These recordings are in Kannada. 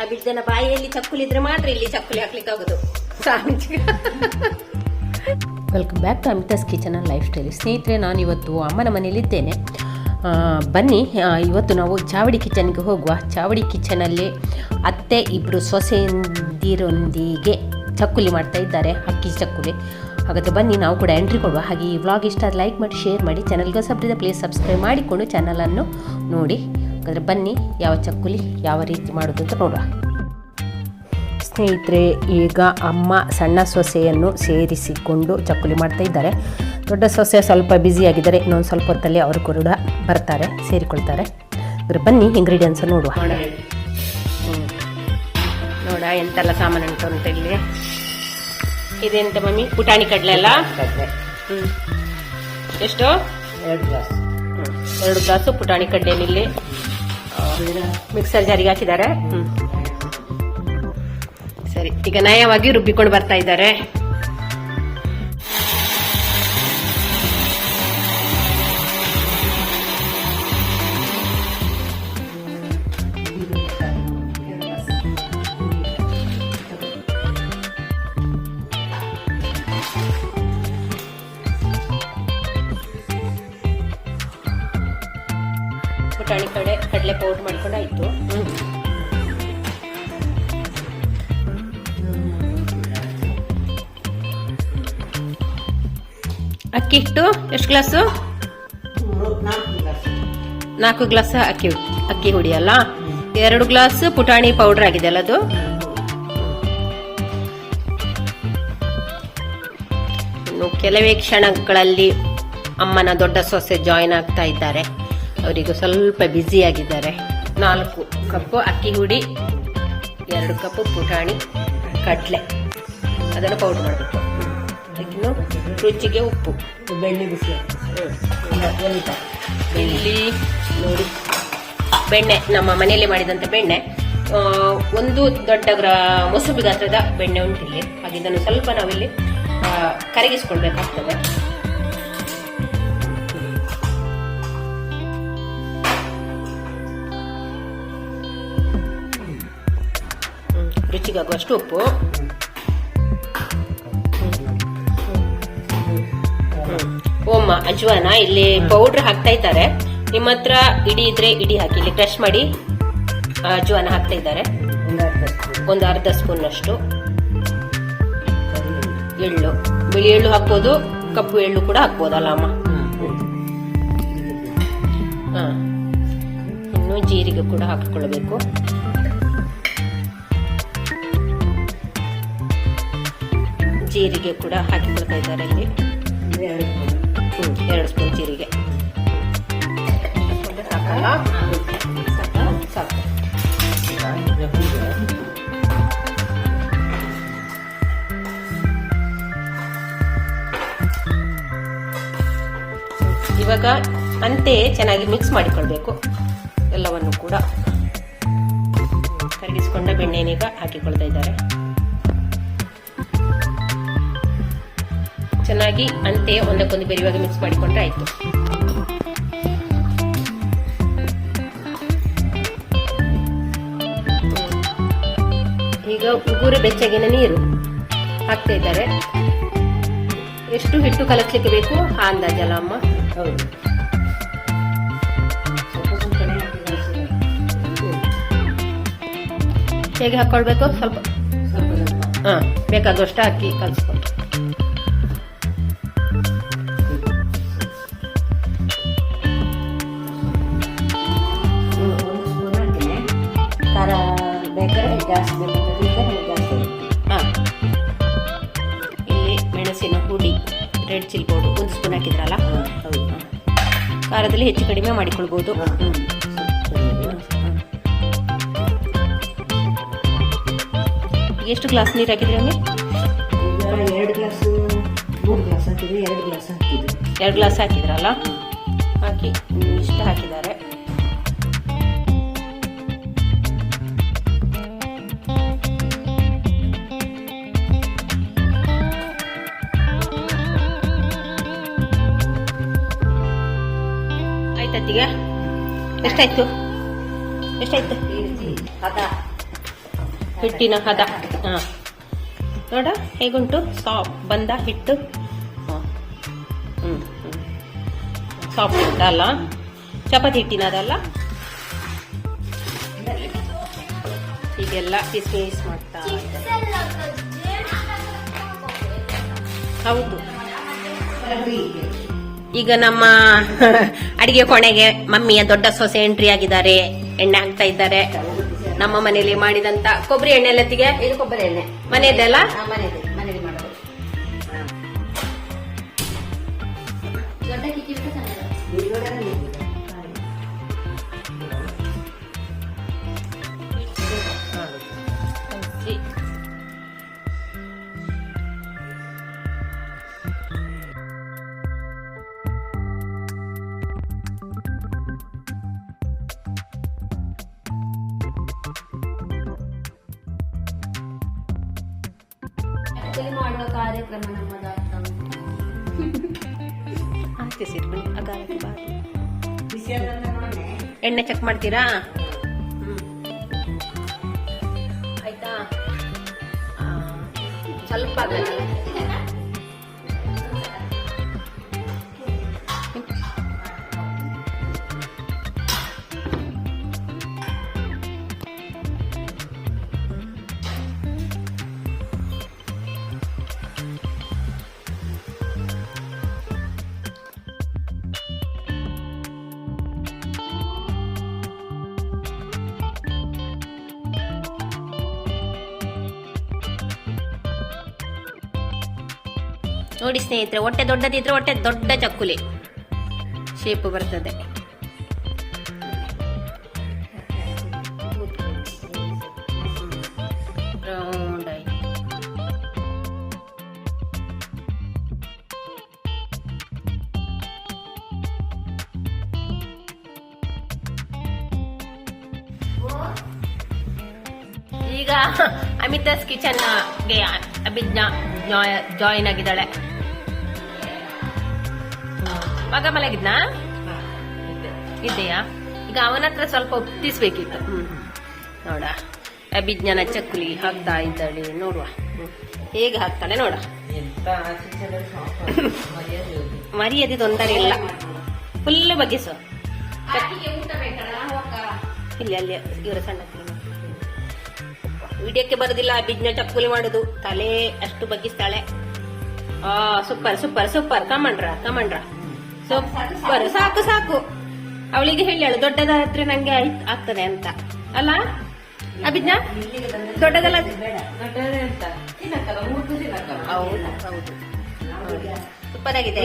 ಆ ಬಿಡ್ದನ ಚಕ್ಕುಲಿ ಇದ್ರೆ ಮಾತ್ರ ಇಲ್ಲಿ ಚಕ್ಕುಲಿ ಹಾಕ್ಲಿಕ್ಕೆ ಆಗುದು welcome back to Amita's kitchen and lifestyle ಸ್ನೇಹಿತರೆ, ನಾನು ಇವತ್ತು ಅಮ್ಮನ ಮನೆಯಲ್ಲಿದ್ದೇನೆ. ಬನ್ನಿ ಇವತ್ತು ನಾವು ಚಾವಡಿ ಕಿಚನ್ಗೆ ಹೋಗುವ. ಚಾವಡಿ ಕಿಚನಲ್ಲಿ ಅತ್ತೆ ಇಬ್ಬರು ಸೊಸೆಯಂದಿರೊಂದಿಗೆ ಚಕ್ಕುಲಿ ಮಾಡ್ತಾ ಇದ್ದಾರೆ, ಅಕ್ಕಿ ಚಕ್ಕುಲಿ. ಹಾಗಾದರೆ ಬನ್ನಿ, ನಾವು ಕೂಡ ಎಂಟ್ರಿ ಕೊಡುವ. ಹಾಗೆ ಈ ವ್ಲಾಗ್ ಇಷ್ಟ ಲೈಕ್ ಮಾಡಿ ಶೇರ್ ಮಾಡಿ. ಚಾನಲ್ಗೆ ಸಬ್ರಿದ ಪ್ಲೀಸ್ ಸಬ್ಸ್ಕ್ರೈಬ್ ಮಾಡಿಕೊಂಡು ಚಾನಲನ್ನು ನೋಡಿ. ಹಾಗಾದರೆ ಬನ್ನಿ ಯಾವ ಚಕ್ಕುಲಿ ಯಾವ ರೀತಿ ಮಾಡೋದು ಅಂತ ನೋಡುವ. ಸ್ನೇಹಿತರೆ ಈಗ ಅಮ್ಮ ಸಣ್ಣ ಸೊಸೆಯನ್ನು ಸೇರಿಸಿಕೊಂಡು ಚಕ್ಕುಲಿ ಮಾಡ್ತಾ ಇದ್ದಾರೆ. ದೊಡ್ಡ ಸೊಸೆ ಸ್ವಲ್ಪ ಬ್ಯುಸಿಯಾಗಿದ್ದಾರೆ ಇನ್ನೊಂದು ಸ್ವಲ್ಪ ಹೊತ್ತಲ್ಲಿ ಅವರು ಕೂಡ ಬರ್ತಾರೆ ಸೇರಿಕೊಳ್ತಾರೆ. ಅದ್ರ ಬನ್ನಿ ಇಂಗ್ರೀಡಿಯೆಂಟ್ಸ್ ನೋಡುವ. ನೋಡ ಎಂತೆಲ್ಲ ಸಾಮಾನು ಉಂಟು ಅಂತ ಇಲ್ಲಿ. ಇದೆಂತ ಮಮ್ಮಿ? ಪುಟಾಣಿ ಕಡಲೆ ಅಲ್ಲ? ಎಷ್ಟು? ಎರಡು ಗ್ಲಾಸ್. ಹ್ಮ್. ಎರಡು ಗ್ಲಾಸು ಪುಟಾಣಿ ಕಡಲೆ ಇಲ್ಲಿ ಮಿಕ್ಸರ್ ಜಾರಿಗೆ ಹಾಕಿದ್ದಾರೆ. ಸರಿ ಈಗ ನಯವಾಗಿ ರುಬ್ಬಿಕೊಂಡು ಬರ್ತಾ ಇದ್ದಾರೆ. ಪುಟಾಣಿ ಕಡೆ, ಕಡಲೆ ಪೌಡರ್ ಮಾಡ್ಕೊಂಡು ಆಯ್ತು. ಅಕ್ಕಿ ಹಿಟ್ಟು, ಎಷ್ಟು ಗ್ಲಾಸು? ನಾಲ್ಕು ಗ್ಲಾಸ್ ಅಕ್ಕಿ ಅಕ್ಕಿ ಹುಡಿಯಲ್ಲ ಎರಡು ಗ್ಲಾಸ್ ಪುಟಾಣಿ ಪೌಡರ್ ಆಗಿದೆ ಅಲ್ಲ ಅದು? ಕೆಲವೇ ಕ್ಷಣಗಳಲ್ಲಿ ಅಮ್ಮನ ದೊಡ್ಡ ಸೊಸೆ ಜಾಯಿನ್ ಆಗ್ತಾ ಇದ್ದಾರೆ. ಅವರಿಗೆ ಸ್ವಲ್ಪ ಬ್ಯುಸಿ ಆಗಿದ್ದಾರೆ. ನಾಲ್ಕು ಕಪ್ಪು ಅಕ್ಕಿ ಹುಡಿ ಎರಡು ಕಪ್ಪು ಪುಟಾಣಿ ಕಡಲೆ ಅದನ್ನು ಪೌಡರ್ ಮಾಡಬೇಕು. ಇನ್ನು ರುಚಿಗೆ ಉಪ್ಪು. ಬೆಳ್ಳಿ ಬಿಸಿ. ಬೆಳ್ಳಿ ನೋಡಿ. ಬೆಣ್ಣೆ ನಮ್ಮ ಮನೆಯಲ್ಲಿ ಮಾಡಿದಂಥ ಬೆಣ್ಣೆ. ಒಂದು ದೊಡ್ಡ ಗ್ರ ಮೊಸರು ಗಾತ್ರದ ಬೆಣ್ಣೆ ಉಂಟಿಲ್ಲಿ. ಹಾಗೆ ಇದನ್ನು ಸ್ವಲ್ಪ ನಾವಿಲ್ಲಿ ಕರಗಿಸ್ಕೊಳ್ಬೇಕಾಗ್ತದೆ. ರುಚಿಗಾಗುವಷ್ಟು ಉಪ್ಪು ಓಮ್ಮ, ಅಜ್ವಾನ, ಇಲ್ಲಿ ಪೌಡರ್ ಹಾಕ್ತಾ ಇದ್ದಾರೆ. ನಿಮ್ಮ ಹತ್ರ ಇಡಿ ಇದ್ರೆ ಇಡಿ ಹಾಕಿ, ಇಲ್ಲಿ ಕ್ರಶ್ ಮಾಡಿ ಅಜ್ವಾನ ಹಾಕ್ತಾ ಇದ್ದಾರೆ. ಒಂದು ಅರ್ಧ ಸ್ಪೂನ್ ಅಷ್ಟು ಎಳ್ಳು. ಬಿಳಿ ಎಳ್ಳು ಹಾಕ್ಬೋದು, ಕಪ್ಪು ಎಳ್ಳು ಕೂಡ ಹಾಕ್ಬೋದಲ್ಲ ಅಮ್ಮ? ಇನ್ನು ಜೀರಿಗೆ ಕೂಡ ಹಾಕಿಕೊಳ್ಳಬೇಕು ಜೀರಿಗೆ ಕೂಡ ಹಾಕಿಕೊಳ್ತಾ ಇದ್ದಾರೆ ಇಲ್ಲಿ. ಎರಡು ಸ್ಪೂನ್. ಹ್ಮ್, ಎರಡು ಸ್ಪೂನ್ ಜೀರಿಗೆ? ಸಾಕು. ಇವಾಗ ಅಂತೆ ಚೆನ್ನಾಗಿ ಮಿಕ್ಸ್ ಮಾಡಿಕೊಳ್ಬೇಕು. ಎಲ್ಲವನ್ನು ಕೂಡ. ಕರಗಿಸಿಕೊಂಡ ಬೆಣ್ಣೆನೀಗ ಹಾಕಿಕೊಳ್ತಾ ಇದ್ದಾರೆ. ಚೆನ್ನಾಗಿ ಅಂತೆ ಒಂದಕ್ಕೊಂದು ಬೆರೆಯುವಾಗ ಮಿಕ್ಸ್ ಮಾಡಿಕೊಂಡ್ರೆ ಆಯ್ತು. ಈಗ ಉಗುರು ಬೆಚ್ಚಗಿನ ನೀರು ಹಾಕ್ತಾ ಇದ್ದಾರೆ. ಎಷ್ಟು ಹಿಟ್ಟು ಕಲಸ್ಲಿಕ್ಕೆ ಬೇಕು ಆ ಅಂದಾಜಲ್ಲ ಅಮ್ಮ. ಹೌದು. ಹೇಗೆ ಹಾಕೊಳ್ಬೇಕು? ಸ್ವಲ್ಪ ಹಾ ಬೇಕಾದಷ್ಟು ಹಾಕಿ ಕಲಿಸ್ಕೊಂಡು ಜಾಸ್ತಿ ಬೇಕಾದ್ರೆ ಜಾಸ್ತಿ ಹಾ ಇಲ್ಲಿ ಮೆಣಸಿನ ಹುಡಿ ರೆಡ್ ಚಿಲ್ಲಿ ಪೌಡರ್ ಒಂದು ಸ್ಪೂನ್ ಹಾಕಿದ್ರಲ್ಲ? ಹೌದು. ಖಾರದಲ್ಲಿ ಹೆಚ್ಚು ಕಡಿಮೆ ಮಾಡಿಕೊಳ್ಬೋದು. ಎಷ್ಟು ಗ್ಲಾಸ್ ನೀರು ಹಾಕಿದ್ರಿ ಅಮ್ಮ? ಎರಡು ಗ್ಲಾಸು ಮೂರು ಗ್ಲಾಸ್ ಹಾಕಿದ್ವಿ ಎರಡು ಗ್ಲಾಸ್ ಹಾಕಿದ್ವಿ. ಎರಡು ಗ್ಲಾಸ್ ಹಾಕಿದ್ರಲ್ಲ? ಹಾಕಿ ಇಷ್ಟ ಹಾಕಿದ್ದಾರೆ. ಎಷ್ಟಾಯ್ತು? ಎಷ್ಟಾಯ್ತು? ಹಿಟ್ಟಿನ ಹದ. ಹಾಂ. ನೋಡ, ಹೇಗುಂಟು? ಸಾಫ್ಟ್ ಬಂದ ಹಿಟ್ಟು. ಹ್ಞೂ ಹ್ಞೂ ಸಾಫ್ಟ್ ಉಂಟಲ್ಲ ಚಪಾತಿ ಹಿಟ್ಟಿನದಲ್ಲ ಹೀಗೆಲ್ಲ ಪೀಸ್ ಪೀಸ್ ಮಾಡ್ತಾ. ಹೌದು. ಈಗ ನಮ್ಮ ಅಡಿಗೆ ಕೋಣೆಗೆ ಮಮ್ಮಿಯ ದೊಡ್ಡ ಸೊಸೆ ಎಂಟ್ರಿ ಆಗಿದ್ದಾರೆ. ಎಣ್ಣೆ ಹಾಕ್ತಾ ಇದ್ದಾರೆ. ನಮ್ಮ ಮನೆಯಲ್ಲಿ ಮಾಡಿದಂತ ಕೊಬ್ಬರಿ ಎಣ್ಣೆ ಎಲ್ಲತ್ತಿಗೆ ಇದು ಕೊಬ್ಬರಿ ಎಣ್ಣೆ. ಮನೆಯದೆಲ್ಲ? ಮನೆಯದು. Actually ಮಾಡುವ ಕಾರ್ಯಕ್ರಮ ನಮ್ಮದಾಗ್ತಾ ಉಂಟು. ಆಯ್ತು ಸೇರ್ಕೊಳ್ಳಿ ಅಗಾರಕ್ಕೆ ಬಾ. ಎಣ್ಣೆ ಚೆಕ್ ಮಾಡ್ತೀರಾ. ಆಯ್ತಾ ಸ್ವಲ್ಪ ನೋಡಿ ಸ್ನೇಹಿತರೆ, ಹೊಟ್ಟೆ ದೊಡ್ಡದಿದ್ರೆ ಹೊಟ್ಟೆ ದೊಡ್ಡ ಚಕ್ಕುಲಿ. ಶೇಪ್ ಬರ್ತದೆ. ಈಗ ಅಮಿತಾಸ್ ಕಿಚನ್ಗೆ ಅಭಿಜ್ಞಾ ಜಾಯಿನ್ ಆಗಿದ್ದಾಳೆ. ಮಗ ಮಲಗಿದ್ನಾ ಇದೆಯಾ? ಈಗ ಅವನ ಹತ್ರ ಸ್ವಲ್ಪ ಒಪ್ಪಿಸ್ಬೇಕಿತ್ತು. ಹ್ಮ್ ನೋಡ. ಅಭಿಜ್ಞಾನ ಚಕ್ಕುಲಿ ಹಾಕ್ತಾ ಇದ್ದಾಳೆ. ನೋಡುವ. ಹೇಗೆ ಹಾಕ್ತಾಳೆ ನೋಡ. ಮರ್ಯಾದೆ ತೊಂದರೆ ಇಲ್ಲ. ಫುಲ್ ಬಗ್ಗಿಸು. ಇಲ್ಲಿ ಅಲ್ಲಿ ಇವರ ಸಣ್ಣ ವಿಡಿಯೋಕ್ಕೆ ಬರೋದಿಲ್ಲ ಅಭಿಜ್ಞಾ ಚಕ್ಕುಲಿ ಮಾಡುದು. ತಲೆ ಅಷ್ಟು ಬಗ್ಗಿಸ್ತಾಳೆ. ಆ ಸೂಪರ್ ಸೂಪರ್ ಸೂಪರ್ ಕಮಂಡ್ರ ಕಮಂಡ್ರ ಸೂಪರ್ ಸಾಕು ಸಾಕು. ಅವಳಿಗೆ ಹೇಳಾಳು ದೊಡ್ಡದಾದ್ರೆ ನಂಗೆ ಆಯ್ತ್- ಆಗ್ತದೆ ಅಂತ. ಅಲ್ಲ? ಅಭಿಜ್ಞಾ? ದೊಡ್ಡದಲ್ಲ ಸೂಪರ್ ಆಗಿದೆ.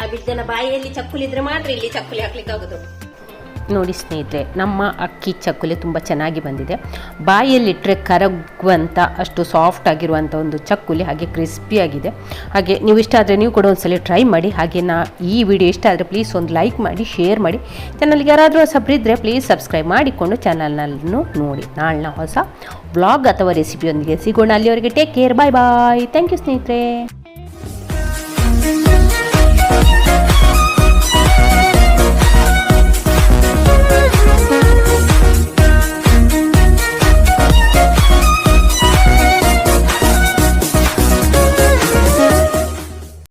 ಅಭಿಜ್ಞಾನ ಬಾಯಿಯಲ್ಲಿ ಚಕ್ಕುಲಿ ಇದ್ರೆ ಮಾತ್ರ ಇಲ್ಲಿ ಚಕ್ಕುಲಿ ಹಾಕ್ಲಿಕ್ಕೆ ಆಗುದು ನೋಡಿ ಸ್ನೇಹಿತರೆ, ನಮ್ಮ ಅಕ್ಕಿ ಚಕ್ಕುಲಿ ತುಂಬ ಚೆನ್ನಾಗಿ ಬಂದಿದೆ. ಬಾಯಲ್ಲಿಟ್ಟರೆ ಕರಗುವಂಥ ಅಷ್ಟು ಸಾಫ್ಟ್ ಆಗಿರುವಂಥ ಒಂದು ಚಕ್ಕುಲಿ ಹಾಗೆ ಕ್ರಿಸ್ಪಿಯಾಗಿದೆ ಹಾಗೆ ನೀವು ಇಷ್ಟ ಆದರೆ ನೀವು ಕೂಡ ಒಂದ್ಸಲ ಟ್ರೈ ಮಾಡಿ. ಹಾಗೆ ನಾ ಈ ವಿಡಿಯೋ ಇಷ್ಟ ಆದರೆ ಪ್ಲೀಸ್ ಒಂದು ಲೈಕ್ ಮಾಡಿ ಶೇರ್ ಮಾಡಿ. ಚಾನಲ್ಗೆ ಯಾರಾದರೂ ಹೊಸಬ್ರಿದ್ದರೆ ಪ್ಲೀಸ್ ಸಬ್ಸ್ಕ್ರೈಬ್ ಮಾಡಿಕೊಂಡು ಚಾನಲ್ನಲ್ಲೂ ನೋಡಿ. ನಾಳಿನ ಹೊಸ ಬ್ಲಾಗ್ ಅಥವಾ ರೆಸಿಪಿಯೊಂದಿಗೆ ಸಿಗೋಣ. ಅಲ್ಲಿವರೆಗೆ take care bye bye thank you ಸ್ನೇಹಿತರೆ.